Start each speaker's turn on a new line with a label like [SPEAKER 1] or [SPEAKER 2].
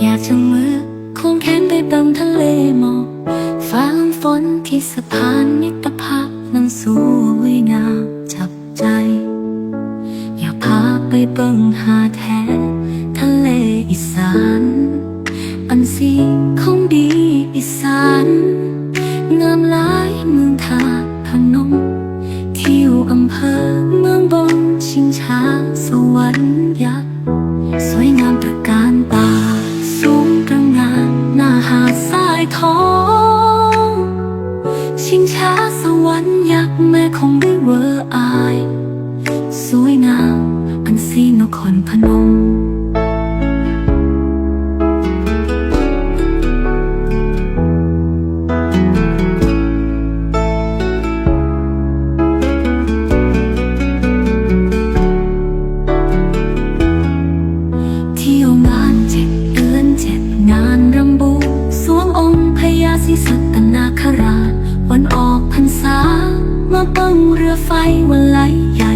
[SPEAKER 1] อยากจะมือควงแขนไปตามทะเลหมอกฟ้าฝนที่สะพานมิตรภาพนั้นสวยงามจับใจ อยากพาไปเบิ่งหาแท้ทะเลอีสานอันสีของดีอีสานงามหลายเมืองทาตุพนมที่อยู่อำเภอเมืองบนชิงช้าสวรรค์ยักษ์สวยงามตระการตา ทองชิงช้าสวรรค์ยักษ์แม่คงได้เวอร์อายสวยงามอันซีนครพนม สัตนาคราชวันออกพรรษา มาเบิ้งเรือไฟวันไหลใหญ่